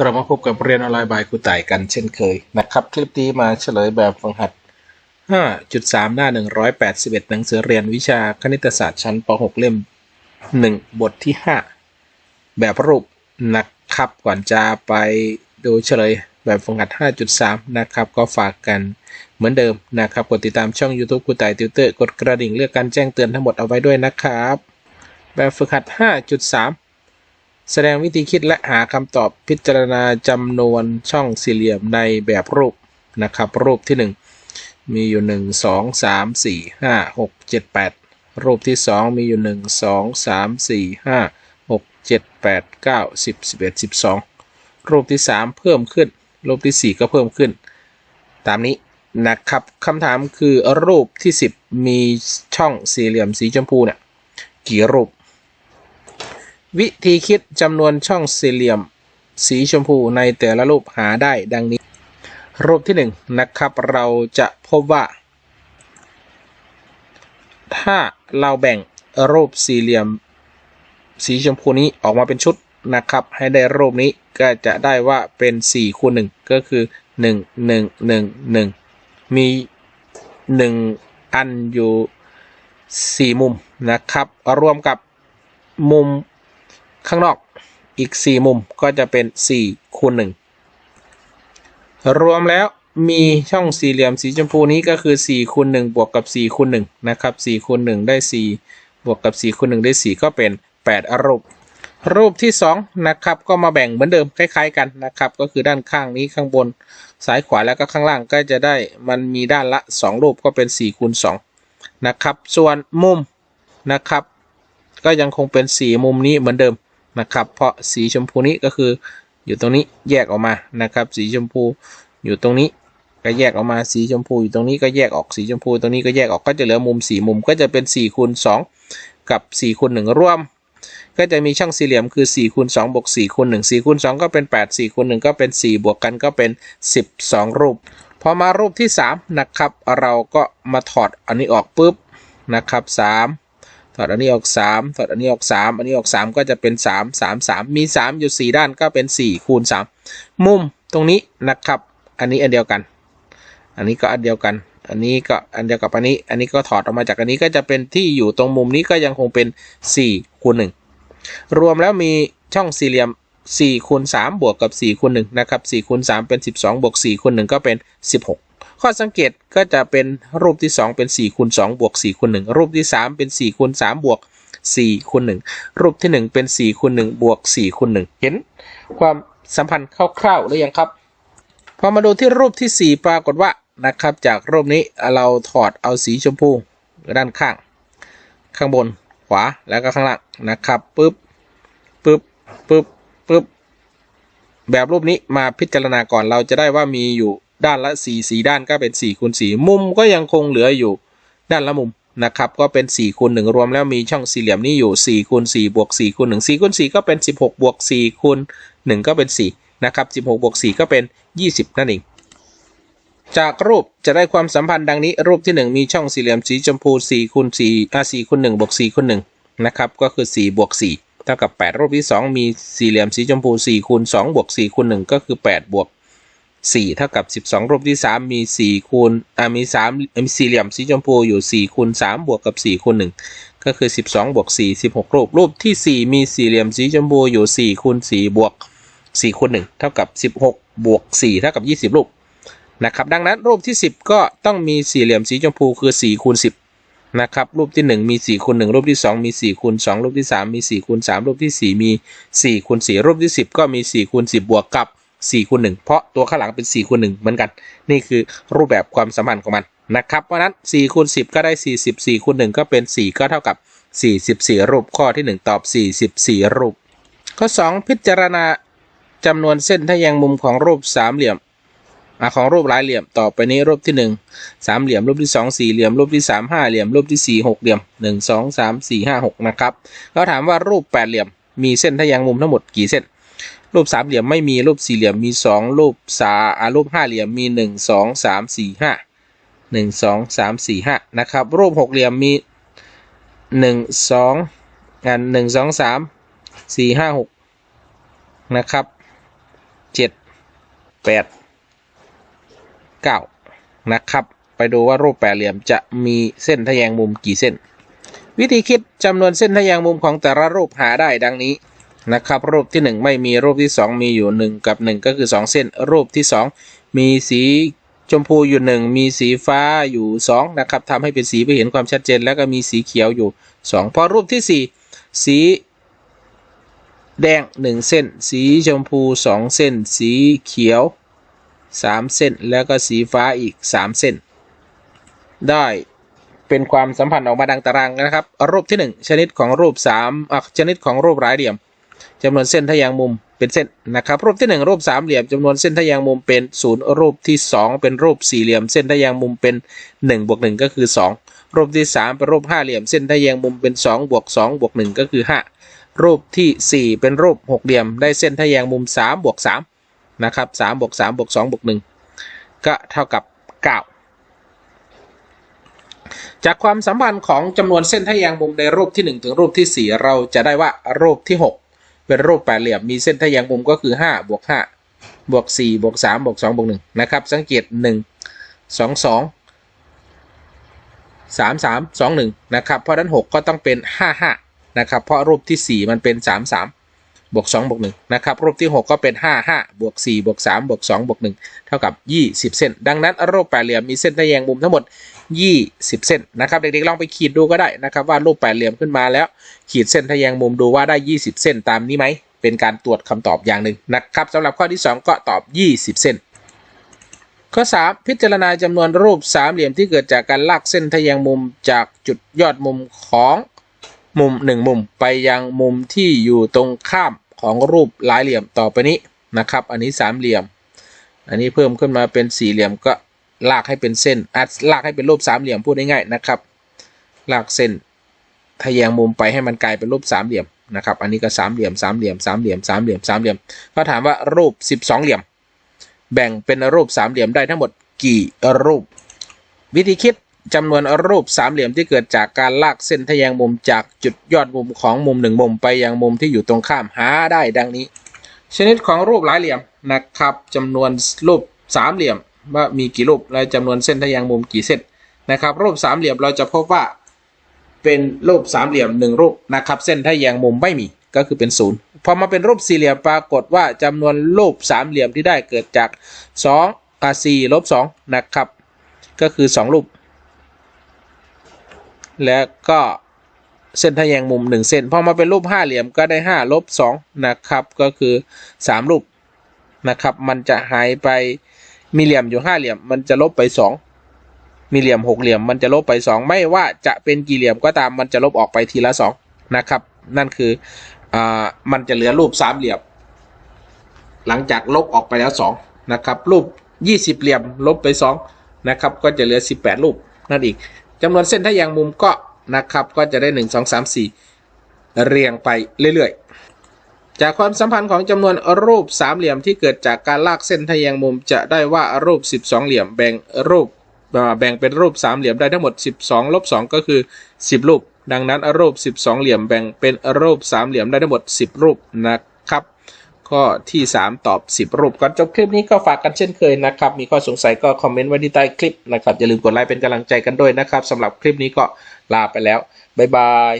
กลับมาพบกับเรียนออนไลน์บายครูต่ายกันเช่นเคยนะครับ คลิปนี้มาเฉลยแบบฝึกหัด 5.3 หน้า 181 หนังสือเรียนวิชาคณิตศาสตร์ชั้นป .6 เล่ม 1 บทที่ 5 แบบรูปนะครับก่อนจะไปดูเฉลยแบบฝึกหัด 5.3 นะครับ ก็ฝากกันเหมือนเดิมนะครับ กดติดตามช่อง YouTube ครูต่ายติวเตอร์กดกระดิ่งเลือกการแจ้งเตือนทั้งหมดเอาไว้ด้วยนะครับ แบบฝึกหัด 5.3 แสดงวิธีคิดและหาคำตอบพิจารณาจำนวนช่องสี่เหลี่ยมในแบบรูปนะครับ รูปที่ 1 มีอยู่ 1 2 3 4 5 6 7 8 รูปที่ 2 มีอยู่ 1 2 3 4 5 6 7 8 9 10 11 12 รูปที่ 3 เพิ่มขึ้น รูปที่ 4 ก็เพิ่มขึ้น ตามนี้นะครับคำถามคือรูปที่ 10 มีช่องสี่เหลี่ยมสีชมพูเนี่ยกี่รูป วิธีคิดจำนวนช่องสี่เหลี่ยม สีชมพูในแต่ละรูปหาได้ดังนี้ รูปที่1นงนะครับ เราจะพบว่า ถ้าเราแบ่งรูปสี่เหลี่ยม สีชมพูนี้ออกมาเป็นชุดนะครับ ให้ได้รูปนี้ก็จะได้ว่าเป็น4คูณ1ก็คือ 1 1 1 1 มี 1 อันอยู่ 4 มุมนะครับ รวมกับมุม ข้างนอกอีก 4 มุมก็จะเป็น4คูณ1รวมแล้วมีช่องสี่เหลี่ยมสีชมพูนี้ก็คือ4คูณ1บวกกับ4คูณ1นะครับ4คูณ1ได้ 4 บวกกับ4คูณ1ได้ 4 ก็เป็น 8 รูป รูปที่2นะครับก็มาแบ่งเหมือนเดิมคล้ายๆกันนะครับก็คือด้านข้างนี้ข้างบนซ้ายขวาแล้วก็ข้างล่างก็จะได้มันมีด้านละ 2 รูปก็เป็น4คูณ2นะครับส่วนมุมนะครับก็ยังคงเป็น 4 มุมนี้เหมือนเดิม นะครับ เพราะสีชมพูนี้ก็คืออยู่ตรงนี้แยกออกมานะครับ สีชมพูอยู่ตรงนี้ก็แยกออกมาสีชมพูอยู่ตรงนี้ก็แยกออกสีชมพู ตรงนี้ก็แยกออกก็จะเหลือมุมสี่มุมก็จะเป็น4คูณ2กับ4คูณ1ร่วม ก็จะมีช่องสี่เหลี่ยมคือ4คูณ2บวก4คูณ1 4คูณ2ก็เป็น 8 4คูณ1ก็เป็น 4 บวกกันก็เป็น 12 รูป พอมารูปที่ 3 นะครับ เราก็มาถอดอันนี้ออกปุ๊บนะครับ 3 ถอดอันนี้ออก3ถอดอันนี้ออก 3 อันนี้ออก 3 ก็จะเป็น 3 3 3 มี 3 อยู่ 4 ด้านก็เป็น 4 คูณ 3 มุมตรงนี้นะครับ อันนี้อันเดียวกัน อันนี้ก็อันเดียวกัน อันนี้ก็อันเดียวกับอันนี้ อันนี้ก็ถอดออกมาจากอันนี้ก็จะเป็นที่อยู่ตรงมุมนี้ก็ยังคงเป็น 4 คูณ 1 รวมแล้วมีช่องสี่เหลี่ยม4คูณ3บวกกับ4คูณ1นะครับ4คูณ3เป็น 12บวก4คูณ1ก็เป็น 16 ข้อสังเกตก็จะเป็นรูปที่ 2 เป็น4คูณ2บวก4คูณ1รูปที่ 3 เป็น4คูณ3บวก4คูณ1รูปที่ 1 เป็น4คูณ1บวก4คูณ1เห็นความสัมพันธ์คร่าวๆหรือยังครับพอมาดูที่รูปทีสี่4 ปรากฏว่านะครับ จากรูปนี้เราถอดเอาสีชมพูด้านข้าง ข้างบนขวาแล้วก็ข้างล่างนะครับปึ๊บปึ๊บปึ๊บปึ๊บแบบรูปนี้มาพิจารณาก่อนเราจะได้ว่ามีอยู่ ด้านละ4 4ด้านก็เป็น4คูณ4มุมก็ยังคงเหลืออยู่ด้านละมุมนะครับก็เป็น4คูณ1รวมแล้วมีช่องสี่เหลี่ยมนี้อยู่4คูณ4บวก4คูณ1 4คูณ4ก็เป็น 16บวก4คูณ1ก็เป็น4นะครับ16บวก4ก็เป็น 20 นั่นเองจากรูปจะได้ความสัมพันธ์ดังนี้รูปที่ 1 มีช่องสี่เหลี่ยมสีชมพู4คูณ4อ่า4คูณ1บวก4คูณ1นะครับก็คือ4บวก4เท่ากับ 8 รูปที่ 2 มีสี่เหลี่ยมสีชมพู4คูณ2บวก4คูณ1ก็คือ8บวก 4 เท่ากับ 12 รูปที่ 3 มี 4 คูณอ่ามี3มีสี่เหลี่ยมสีชมพูอยู่ 4 คูณ 3 บวกกับ 4 คูณ 1 ก็คือ 12 บวก 4 16 รูป รูปที่ 4 มีสี่เหลี่ยมสีชมพูอยู่ 4 คูณ 4 บวก 4 คูณ 1 เท่ากับ 16 บวก 4 เท่ากับ 20 รูป นะครับ ดังนั้นรูปที่ 10 ก็ต้องมีสี่เหลี่ยมสีชมพูคือ 4 คูณ 10 นะครับ รูปที่ 1 มี 4 คูณ 1 รูปที่ 2 มี 4 คูณ 2 รูปที่ 3 มี 4 คูณ 3 รูปที่ 4 มี 4 คูณ 4 รูปที่ 10 ก็มี 4 คูณ 10 บวกกับ 4คูณ1เพราะตัวข้างหลังเป็น4คูณ1เหมือนกัน นี่คือรูปแบบความสัมพันธ์ของมันนะครับ เพราะนั้น4คูณ10 ก็ได้ 40 4คูณ1ก็เป็น 4 ก็เท่ากับ 44 รูป ข้อที่ 1 ตอบ 44 รูป ข้อ 2 พิจารณาจำนวนเส้นทแยงมุมของรูปสามเหลี่ยมอของรูปหลายเหลี่ยมต่อไปนี้รูปที่1สามเหลี่ยม รูปที่2สี่เหลี่ยม รูปที่3ห้าเหลี่ยม รูปที่ 4 6 เหลี่ยม 1 2 3 4 5 6 นะครับเขาถามว่ารูปแปดเหลี่ยมมีเส้นทแยงมุมทั้งหมดกี่เส้น รูปสามเหลี่ยมไม่มีรูปสี่เหลี่ยมมีสองรูปสาอารูปห้าเหลี่ยมมีหนึ่งสองสามสี่ห้าหนึ่งสองสามสี่ห้านะครับ รูปหกเหลี่ยมมีหนึ่งสองอันหนึ่งสองสามสี่ห้าหกนะครับเจ็ดแปดเก้านะครับ ไปดูว่ารูปแปดเหลี่ยมจะมีเส้นทะแยงมุมกี่เส้น วิธีคิดจำนวนเส้นทะแยงมุมของแต่ละรูปหาได้ดังนี้ นะครับ รูปที่ 1 ไม่มีรูปที่ 2 มีอยู่ 1 กับ 1 ก็คือ 2 เส้น รูปที่ 2 มีสีชมพูอยู่ 1 มีสีฟ้าอยู่2นะครับทำให้เป็นสีไปเห็นความชัดเจน แล้วก็มีสีเขียวอยู่ 2 พอรูปที่ 4 สีแดง 1 เส้น สีชมพู 2 เส้น สีเขียว 3 เส้น แล้วก็สีฟ้าอีก 3 เส้น ได้เป็นความสัมพันธ์ออกมาดังตารางนะครับ รูปที่ 1 ชนิดของรูป3อะชนิดของรูปหลายเหลี่ยม จำนวนเส้นทะแยงมุมเป็นเส้นนะครับ รูปที่ 1 รูปสามเหลี่ยมจำนวนเส้นทะแยงมุมเป็นศูนย์รูปที่ 2 เป็นรูปสี่เหลี่ยม เส้นทะแยงมุมเป็น1บวก1ก็คือ 2 รูปที่ 3 เป็นรูปห้าเหลี่ยม เส้นทะแยงมุมเป็น2บวก2บวก1ก็คือ 5 รูปทีสี่ 4 เป็นรูปหกเหลี่ยม ได้เส้นทะแยงมุม3บวก3นะครับ3บวก3บวก2บวก1ก็เท่ากับ 9จากความสัมพันธ์ของจำนวนเส้นทะแยงมุมในรูปที่ 1 ถึงรูปที่ 4 เราจะได้ว่ารูปที่ 6 เป็นรูปแปดเหลี่ยมมีเส้นทะแยงมุมก็คือ5บวก5บวก4บวก3บวก2บวก1นะครับ สังเกต1 2 2 3 3 2 1นะครับเพราะนั้น6ก็ต้องเป็น5 5นะครับ เพราะรูปที่4มันเป็น3 3บวก2บวก1นะครับ รูปที่6ก็เป็น5 5บวก4บวก3บวก2บวก1เท่ากับ20เส้น ดังนั้นรูปแปดเหลี่ยมมีเส้นทะแยงมุมทั้งหมด 20 เส้นนะครับเด็กๆลองไปขีดดูก็ได้นะครับว่ารูปแปดเหลี่ยมขึ้นมาแล้ว ขีดเส้นทะแยงมุมดูว่าได้ 20 เส้นตามนี้ไหมเป็นการตรวจคำตอบอย่างหนึ่งนะครับสำหรับข้อที่ 2 ก็ตอบ 20 เส้น ข้อ 3 พิจารณาจำนวนรูปสามเหลี่ยมที่เกิดจากการลากเส้นทะแยงมุมจากจุดยอดมุมของมุม 1 มุมไปยังมุมที่อยู่ตรงข้ามของรูปหลายเหลี่ยมต่อไปนี้นะครับ อันนี้สามเหลี่ยม อันนี้เพิ่มขึ้นมาเป็นสี่เหลี่ยมก็ ลากให้เป็นเส้นอัดลากให้เป็นรูปสามเหลี่ยมพูดง่ายๆนะครับ ลากเส้นทะแยงมุมไปให้มันกลายเป็นรูปสามเหลี่ยมนะครับ อันนี้ก็สามเหลี่ยมสามเหลี่ยมสามเหลี่ยมสามเหลี่ยมสามเหลี่ยมเขาถามว่ารูป 12 เหลี่ยม แบ่งเป็นรูปสามเหลี่ยมได้ทั้งหมดกี่รูป วิธีคิดจำนวนรูปสามเหลี่ยมที่เกิดจากการลากเส้นทะแยงมุมจากจุดยอดมุมของมุมหนึ่งมุมไปยังมุมที่อยู่ตรงข้ามหาได้ดังนี้ ชนิดของรูปหลายเหลี่ยมนะครับจำนวนรูปสามเหลี่ยม ว่ามีกี่รูปและจำนวนเส้นทะแยงมุมกี่เส้นนะครับ รูปสามเหลี่ยมเราจะพบว่าเป็นรูปสามเหลี่ยมหนึ่งรูปนะครับ เส้นทะแยงมุมไม่มีก็คือเป็นศูนย์พอมาเป็นรูปสี่เหลี่ยมปรากฏว่าจำนวนรูปสามเหลี่ยมที่ได้เกิดจาก2อ่า4ลบ2นะครับ ก็คือ 2 รูป แล้วก็เส้นทะแยงมุม 1 เส้นพอมาเป็นรูปห้าเหลี่ยมก็ได้5ลบ2นะครับ ก็คือ 3 รูปนะครับ มันจะหายไป มีเหลี่ยมอยู่ห้าเหลี่ยมมันจะลบไป2มีเหลี่ยมหกเหลี่ยมมันจะลบไป2ไม่ว่าจะเป็นกี่เหลี่ยมก็ตามมันจะลบออกไปทีละ2นะครับ นั่นคืออ่ามันจะเหลือรูปสามเหลี่ยม หลังจากลบออกไปแล้ว2นะครับรูป20เหลี่ยมลบไป2นะครับก็จะเหลือ18รูปนั่นอีกจำนวนเส้นทะแยงมุมก็นะครับก็จะได้1 2 3 4เรียงไปเรื่อยๆ จากความสัมพันธ์ของจำนวนรูปสามเหลี่ยมที่เกิดจากการลากเส้นทะแยงมุมจะได้ว่ารูป 12 เหลี่ยมแบ่งรูปแบ่งเป็นรูปสามเหลี่ยมได้ทั้งหมด 12ลบ2ก็คือ 10 รูป ดังนั้นรูป 12 เหลี่ยมแบ่งเป็นรูปสามเหลี่ยมได้ทั้งหมด 10 รูปนะครับ ข้อที่ 3 ตอบ 10 รูปก่อนจบคลิปนี้ก็ฝากกันเช่นเคยนะครับ มีข้อสงสัยก็คอมเมนต์ไว้ที่ใต้คลิปนะครับอย่าลืมกดไลค์เป็นกำลังใจกันด้วยนะครับสำหรับคลิปนี้ก็ลาไปแล้วบ๊ายบาย